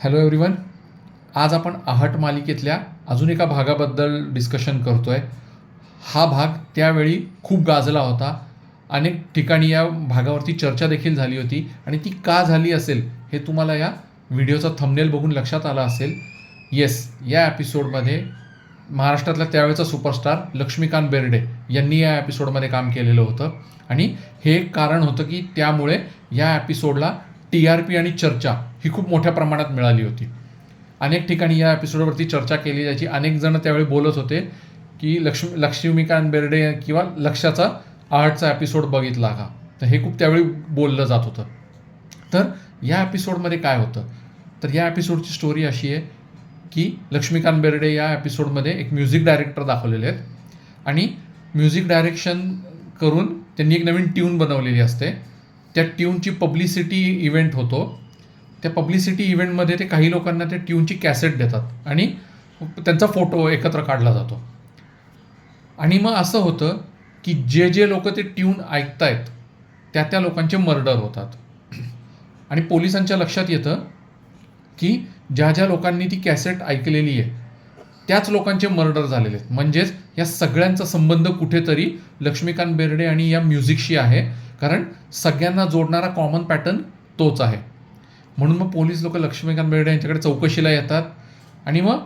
Hello everyone आज आपण आहट मालिकेतल्या अजून एका भागाबद्दल डिस्कशन करतो आहे हा भाग त्यावेळी खूप गाजला होता. अनेक ठिकाणी या भागावरती चर्चा देखील झाली होती आणि ती का झाली असेल हे तुम्हाला या व्हिडिओचा थंबनेल बघून लक्षात आलं असेल. येस या एपिसोडमध्ये महाराष्ट्रातल्या त्यावेळेचा सुपरस्टार लक्ष्मीकांत बेर्डे यांनी या एपिसोडमध्ये काम केलेलं होतं. आणि हे एक कारण होतं की त्यामुळे या एपिसोडला टी आर पी आणि चर्चा ही खूप मोठ्या प्रमाणात मिळाली होती. अनेक ठिकाणी या एपिसोडवरती चर्चा केली जायची. अनेक जण त्यावेळी बोलत होते की लक्ष्मी लक्ष्मीकांत बेर्डे किंवा लक्षाचा आर्टचा एपिसोड बघितला का? तर हे खूप त्यावेळी बोललं जात होतं. तर या एपिसोडमध्ये काय होतं? तर या एपिसोडची स्टोरी अशी आहे की लक्ष्मीकांत बेर्डे या एपिसोडमध्ये एक म्युझिक डायरेक्टर दाखवलेले आहेत. आणि म्युझिक डायरेक्शन करून त्यांनी एक नवीन ट्यून बनवलेली असते. त्या ट्यूनची पब्लिसिटी इव्हेंट होतो. त्या पब्लिसिटी इव्हेंटमध्ये ते काही लोकांना त्या ट्यूनची कॅसेट देतात आणि त्यांचा फोटो एकत्र काढला जातो. आणि मग असं होतं की जे जे लोक ते ट्यून ऐकतायत त्या त्या लोकांचे मर्डर होतात. आणि पोलिसांच्या लक्षात येतं की ज्या ज्या लोकांनी ती कॅसेट ऐकलेली आहे त्याच लोकांचे मर्डर झालेले आहेत. म्हणजेच या सगळ्यांचा संबंध कुठेतरी लक्ष्मीकांत बेर्डे आणि या म्युझिकशी आहे. कारण सगळ्यांना जोडणारा कॉमन पॅटर्न तोच आहे. म्हणून मग पोलीस लोक लक्ष्मीकांत बेर्डे यांच्याकडे चौकशीला येतात. आणि मग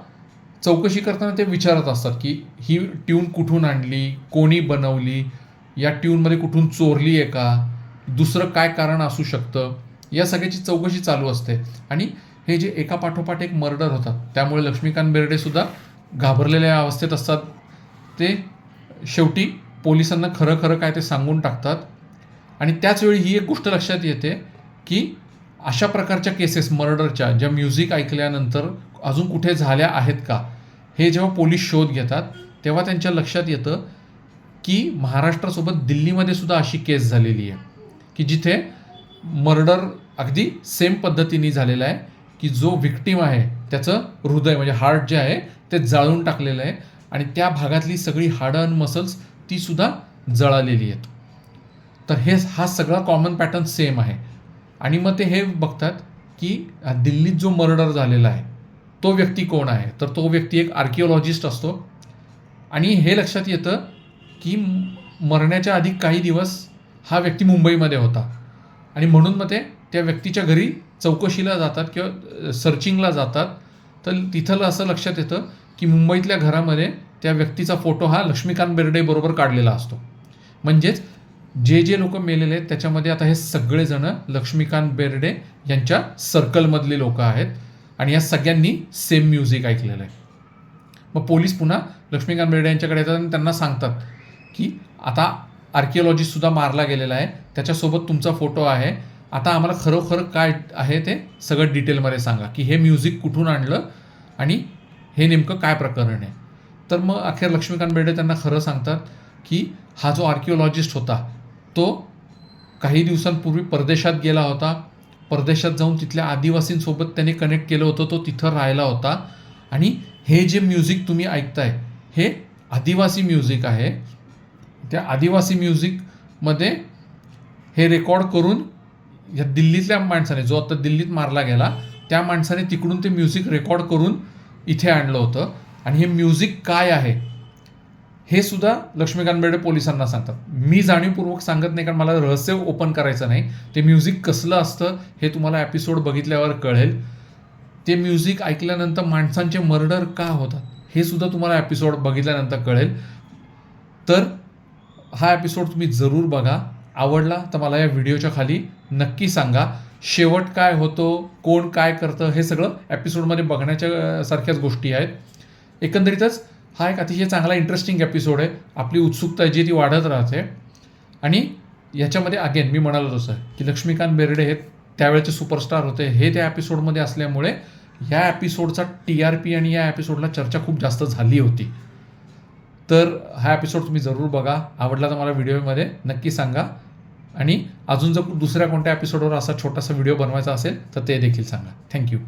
चौकशी करताना ते विचारत असतात की ही ट्यून कुठून आणली? कोणी बनवली? या ट्यूनमध्ये कुठून चोरली आहे का? दुसरं काय कारण असू शकतं? या सगळ्याची चौकशी चालू असते. आणि हे जे एका पाठोपाठ एक मर्डर होतात त्यामुळे लक्ष्मीकांत बेर्डे सुद्धा घाबरलेल्या अवस्थेत असतात. ते शेवटी पोलिसांना खरं खरं काय ते सांगून टाकतात. आणि त्याचवेळी ही एक गोष्ट लक्षात येते की अशा प्रकारच्या केसेस मर्डरच्या ज्या म्युझिक ऐकल्यानंतर अजून कुठे झाल्या आहेत का हे जेव्हा पोलीस शोध घेतात तेव्हा त्यांच्या लक्षात येतं की महाराष्ट्रासोबत दिल्लीमध्ये सुद्धा अशी केस झालेली आहे. की जिथे मर्डर अगदी सेम पद्धतीने झालेला आहे की जो विक्टीम आहे त्याचं हृदय म्हणजे हार्ट जे आहे ते जाळून टाकलेलं आहे आणि त्या भागातली सगळी हाडं आणि मसल्स ती सुद्धा जळालेली आहेत. तर हे हा सगळा कॉमन पॅटर्न सेम आहे. आणि मग ते हे बघतात की दिल्लीत जो मर्डर झालेला आहे तो व्यक्ती कोण आहे? तर तो व्यक्ती एक आर्किओलॉजिस्ट असतो. आणि हे लक्षात येतं की मरण्याच्या आधी काही दिवस हा व्यक्ती मुंबईमध्ये होता. आणि म्हणून मग ते त्या व्यक्तीच्या घरी चौकशीला जातात किंवा सर्चिंगला जातात. तर तिथलं असं लक्षात येतं की मुंबईतल्या घरामध्ये त्या व्यक्तीचा फोटो हा लक्ष्मीकांत बेर्डे बरोबर काढलेला असतो. म्हणजेच जे जे लोक मेलेले आहेत त्याच्यामध्ये आता हे सगळेजण लक्ष्मीकांत बेर्डे यांच्या सर्कलमधले लोक आहेत आणि या सगळ्यांनी सेम म्युझिक ऐकलेलं आहे. मग पोलीस पुन्हा लक्ष्मीकांत बेर्डे यांच्याकडे येतात आणि त्यांना सांगतात की आता आर्किओलॉजिस्टसुद्धा मारला गेलेला आहे. त्याच्यासोबत तुमचा फोटो आहे. आता आम्हाला खरोखर काय आहे ते सगळं डिटेलमध्ये सांगा की हे म्युझिक कुठून आणलं आणि हे नेमकं काय प्रकरण आहे? तर मग अखेर लक्ष्मीकांत बेर्डे त्यांना खरं सांगतात की हा जो आर्किओलॉजिस्ट होता तो काही दिवसांपूर्वी परदेशात गेला होता. परदेशात जाऊन तिथल्या आदिवासींसोबत त्याने कनेक्ट केलं होतं तो तिथं राहिला होता. आणि हे जे म्युझिक तुम्ही ऐकताय हे आदिवासी म्युझिक आहे. त्या आदिवासी म्युझिकमध्ये हे रेकॉर्ड करून ह्या दिल्लीतल्या माणसाने जो आता दिल्लीत मारला गेला त्या माणसाने तिकडून ते म्युझिक रेकॉर्ड करून इथे आणलं होतं. आणि हे म्युझिक काय आहे? हे सुद्धा लक्ष्मीकांत बेर्डे पोलिसांना सांगतात. मी जाणीवपूर्वक सांगत नाही कारण मला रहस्य ओपन करायचं नाही. ते म्युझिक कसलं असतं हे तुम्हाला एपिसोड बघितल्यावर कळेल. ते म्युझिक ऐकल्यानंतर माणसांचे मर्डर का होतात हे सुद्धा तुम्हाला एपिसोड बघितल्यानंतर कळेल. तर हा एपिसोड तुम्ही जरूर बघा. आवडला तर मला या व्हिडिओच्या खाली नक्की सांगा. शेवट काय होतो कोण काय करतं हे सगळं एपिसोडमध्ये बघण्याच्या सारख्याच गोष्टी आहेत. एकंदरीतच हा एक अतिशय चांगला इंटरेस्टिंग एपिसोड आहे. आपली उत्सुकता जी ती वाढत राहते. आणि याच्यामध्ये अगेन मी म्हणालो तसं की लक्ष्मीकांत बेर्डे हे त्यावेळेचे सुपरस्टार होते. हे त्या एपिसोडमध्ये असल्यामुळे या एपिसोडचा टी आर पी आणि या एपिसोडला चर्चा खूप जास्त झाली होती. तर हा एपिसोड तुम्ही जरूर बघा. आवडला तर मला व्हिडिओमध्ये नक्की सांगा. आणि अजून जर दुसऱ्या कोणत्या एपिसोडवर असा छोटासा व्हिडिओ बनवायचा असेल तर ते देखील सांगा. थँक्यू